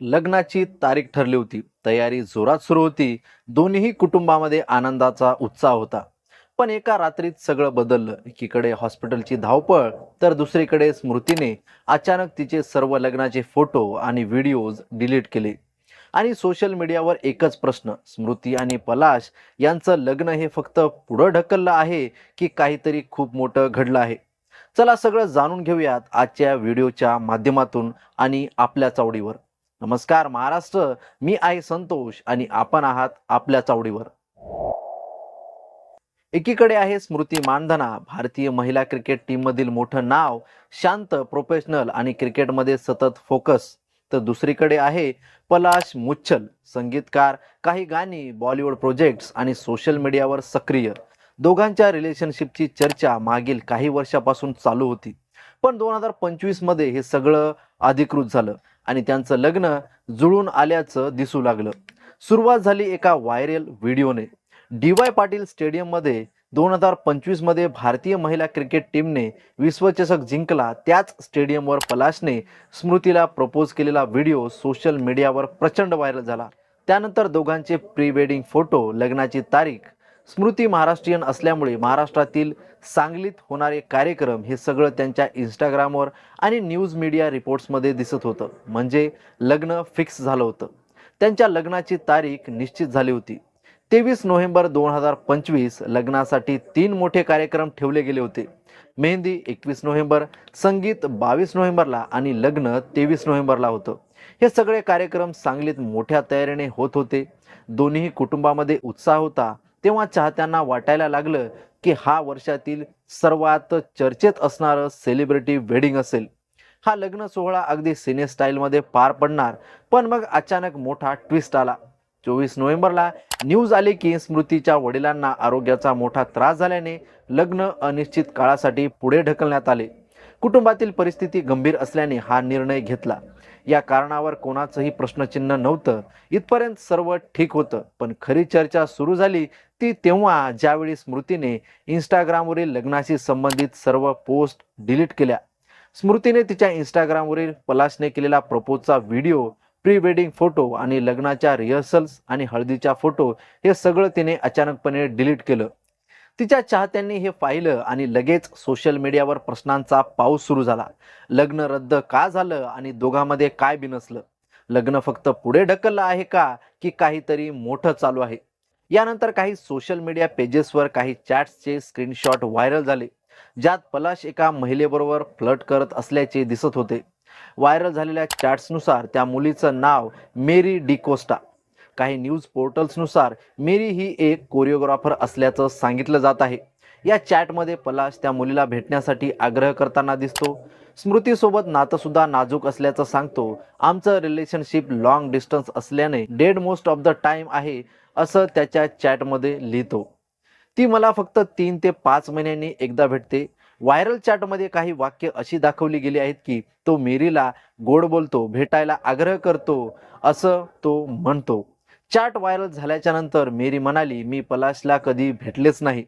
लग्नाची तारीख ठरली होती. तयारी जोरात सुरू होती. दोन्ही कुटुंबामध्ये आनंदाचा उत्साह होता. पण एका रात्रीत सगळं बदललं. एकीकडे हॉस्पिटलची धावपळ तर दुसरीकडे स्मृतीने अचानक तिचे सर्व लग्नाचे फोटो आणि व्हिडिओज डिलीट केले. आणि सोशल मीडियावर एकच प्रश्न स्मृती आणि पलाश यांचं लग्न हे फक्त पुढं ढकललं आहे की काहीतरी खूप मोठं घडलं आहे? चला सगळं जाणून घेऊयात आजच्या व्हिडिओच्या माध्यमातून आणि आपल्या चावडीवर नमस्कार महाराष्ट्र. मी आहे संतोष आणि आपण आहात आपल्या चावडीवर. एकीकडे आहे स्मृती मानधना भारतीय महिला क्रिकेट टीम मधील मोठं नाव शांत प्रोफेशनल आणि क्रिकेटमध्ये सतत फोकस तर दुसरीकडे आहे पलाश मुच्छल संगीतकार काही गाणी बॉलिवूड प्रोजेक्ट्स आणि सोशल मीडियावर सक्रिय. दोघांच्या रिलेशनशिपची चर्चा मागील काही वर्षापासून चालू होती. पण दोन हजार पंचवीसमध्ये हे सगळं अधिकृत झालं. आणि त्यांचं लग्न जुळून आल्याचं दिसू लागलं. सुरुवात झाली एका व्हायरल व्हिडिओने. डी वाय पाटील स्टेडियममध्ये दोन हजार पंचवीसमध्ये भारतीय महिला क्रिकेट टीमने विश्वचषक जिंकला. त्याच स्टेडियमवर पलाशने स्मृतीला प्रपोज केलेला व्हिडिओ सोशल मीडियावर प्रचंड व्हायरल झाला. त्यानंतर दोघांचे प्री वेडिंग फोटो लग्नाची तारीख स्मृती महाराष्ट्रीयन असल्यामुळे महाराष्ट्रातील सांगलीत होणारे कार्यक्रम हे सगळं त्यांच्या इंस्टाग्रामवर आणि न्यूज मीडिया रिपोर्ट्समध्ये दिसत होतं. म्हणजे लग्न फिक्स झालं होतं. त्यांच्या लग्नाची तारीख निश्चित झाली होती. तेवीस नोव्हेंबर दोन हजार पंचवीस लग्नासाठी तीन मोठे कार्यक्रम ठेवले गेले होते. मेहंदी एकवीस नोव्हेंबर संगीत बावीस नोव्हेंबरला आणि लग्न तेवीस नोव्हेंबरला होतं. हे सगळे कार्यक्रम सांगलीत मोठ्या तयारीने होत होते. दोन्ही कुटुंबामध्ये उत्साह होता. तेव्हा चाहत्यांना वाटायला लागलं की हा वर्षातील सर्वात चर्चेत असणारं सेलिब्रिटी वेडिंग असेल. हा लग्न सोहळा अगदी सिने स्टाईलमध्ये पार पडणार पण मग अचानक मोठा ट्विस्ट आला. चोवीस नोव्हेंबरला न्यूज आली की स्मृतीच्या वडिलांना आरोग्याचा मोठा त्रास झाल्याने लग्न अनिश्चित काळासाठी पुढे ढकलण्यात आले. कुटुंबातील परिस्थिती गंभीर असल्याने हा निर्णय घेतला. या कारणावर कोणाचंही प्रश्नचिन्ह नव्हतं. इथपर्यंत सर्व ठीक होतं. पण खरी चर्चा सुरू झाली ती तेव्हा ज्यावेळी स्मृतीने इंस्टाग्रामवरील लग्नाशी संबंधित सर्व पोस्ट डिलीट केल्या. स्मृतीने तिच्या इंस्टाग्रामवरील पलाशने केलेला प्रपोजचा व्हिडिओ प्री वेडिंग फोटो आणि लग्नाच्या रिहर्सल्स आणि हळदीच्या फोटो हे सगळं तिने अचानकपणे डिलीट केलं. तिच्या चाहत्यांनी हे पाहिलं आणि लगेच सोशल मीडियावर प्रश्नांचा पाऊस सुरू झाला. लग्न रद्द का झालं आणि दोघांमध्ये काय बिनसलं लग्न फक्त पुढे ढकललं आहे का की काहीतरी मोठं चालू आहे? यानंतर काही सोशल मीडिया पेजेसवर काही चॅट्सचे स्क्रीनशॉट व्हायरल झाले ज्यात पलाश एका महिलेबरोबर फ्लट करत असल्याचे दिसत होते. व्हायरल झालेल्या चॅट्सनुसार त्या मुलीचं नाव मेरी डिकोस्टा काही न्यूज पोर्टल्सनुसार मेरी ही एक कोरिओग्राफर असल्याचं सांगितलं जात आहे. या चॅटमध्ये पलाश त्या मुलीला भेटण्यासाठी आग्रह करताना दिसतो. स्मृतीसोबत नातंसुद्धा नाजूक असल्याचं सांगतो. आमचं रिलेशनशिप लॉंग डिस्टन्स असल्याने dead most of the time आहे असं त्याच्या चॅटमध्ये लिहितो. ती मला फक्त तीन ते पाच महिन्यांनी एकदा भेटते. व्हायरल चॅटमध्ये काही वाक्य अशी दाखवली गेली आहेत की तो मेरीला गोड बोलतो भेटायला आग्रह करतो असं तो म्हणतो. चॅट व्हायरल झाल्याच्यानंतर मेरी म्हणाली मी पलाशला कधी भेटलेच नाही.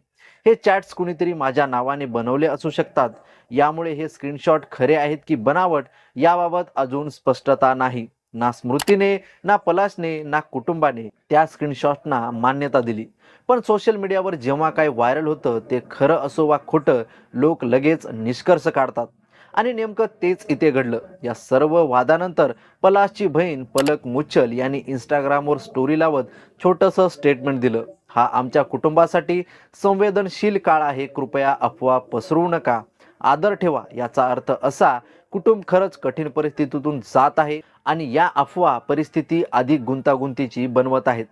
हे चॅट्स कुणीतरी माझ्या नावाने बनवले असू शकतात. यामुळे हे स्क्रीनशॉट खरे आहेत की बनावट याबाबत अजून स्पष्टता नाही. ना स्मृतीने ना पलाशने ना कुटुंबाने त्या स्क्रीनशॉटना मान्यता दिली. पण सोशल मीडियावर जेव्हा काय व्हायरल होतं ते खरं असो वा खोटं लोक लगेच निष्कर्ष काढतात. आणि नेमकं तेच इथे घडलं. या सर्व वादानंतर पलाशची बहीण पलक मुच्छल यांनी इंस्टाग्रामवर स्टोरी लावत छोटंसं स्टेटमेंट दिलं. हा आमच्या कुटुंबासाठी संवेदनशील काळ आहे. कृपया अफवा पसरवू नका. आदर ठेवा. याचा अर्थ असा कुटुंब खरंच कठीण परिस्थितीतून जात आहे आणि या अफवा परिस्थिती अधिक गुंतागुंतीची बनवत आहेत.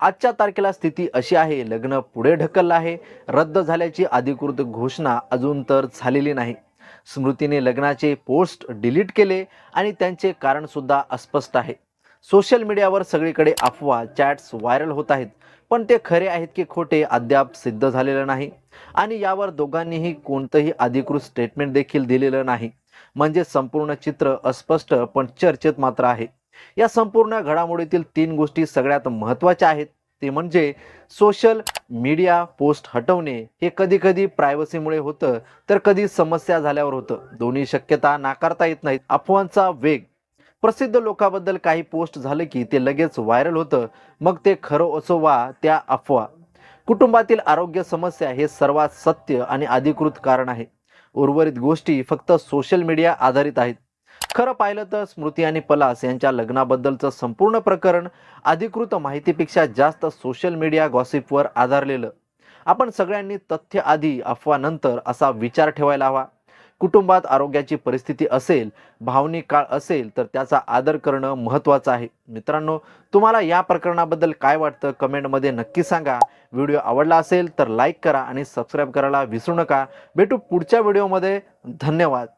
आजच्या तारखेला स्थिती अशी आहे लग्न पुढे ढकललं आहे. रद्द झाल्याची अधिकृत घोषणा अजून तर झालेली नाही. स्मृतीने लग्नाचे पोस्ट डिलीट केले आणि त्यांचे कारणसुद्धा अस्पष्ट आहे. सोशल मीडियावर सगळीकडे अफवा चॅट्स व्हायरल होत आहेत पण ते खरे आहेत की खोटे अद्याप सिद्ध झालेलं नाही. आणि यावर दोघांनीही कोणतंही अधिकृत स्टेटमेंट देखील दिलेलं नाही. म्हणजे संपूर्ण चित्र अस्पष्ट पण चर्चेत मात्र आहे. या संपूर्ण घडामोडीतील तीन गोष्टी सगळ्यात महत्त्वाच्या आहेत. ते म्हणजे सोशल मीडिया पोस्ट हटवणे हे कधी कधी प्रायव्हसीमुळे होतं तर कधी समस्या झाल्यावर होतं. दोन्ही शक्यता नाकारता येत नाहीत. अफवांचा वेग. प्रसिद्ध लोकांबद्दल काही पोस्ट झालं की ते लगेच व्हायरल होतं. मग ते खरं असो वा त्या अफवा. कुटुंबातील आरोग्य समस्या हे सर्वात सत्य आणि अधिकृत कारण आहे. उर्वरित गोष्टी फक्त सोशल मीडिया आधारित आहेत. खरं पाहिलं तर स्मृती आणि पलास यांच्या लग्नाबद्दलचं संपूर्ण प्रकरण अधिकृत माहितीपेक्षा जास्त सोशल मीडिया गॉसिपवर आधारलेलं. आपण सगळ्यांनी तथ्य आधी अफवा नंतर असा विचार ठेवायला हवा. कुटुंबात आरोग्याची परिस्थिती असेल भावनिक काळ असेल तर त्याचा आदर करणं महत्त्वाचं आहे. मित्रांनो तुम्हाला या प्रकरणाबद्दल काय वाटतं कमेंटमध्ये नक्की सांगा. व्हिडिओ आवडला असेल तर लाईक करा आणि सबस्क्राईब करायला विसरू नका. भेटू पुढच्या व्हिडिओमध्ये. धन्यवाद.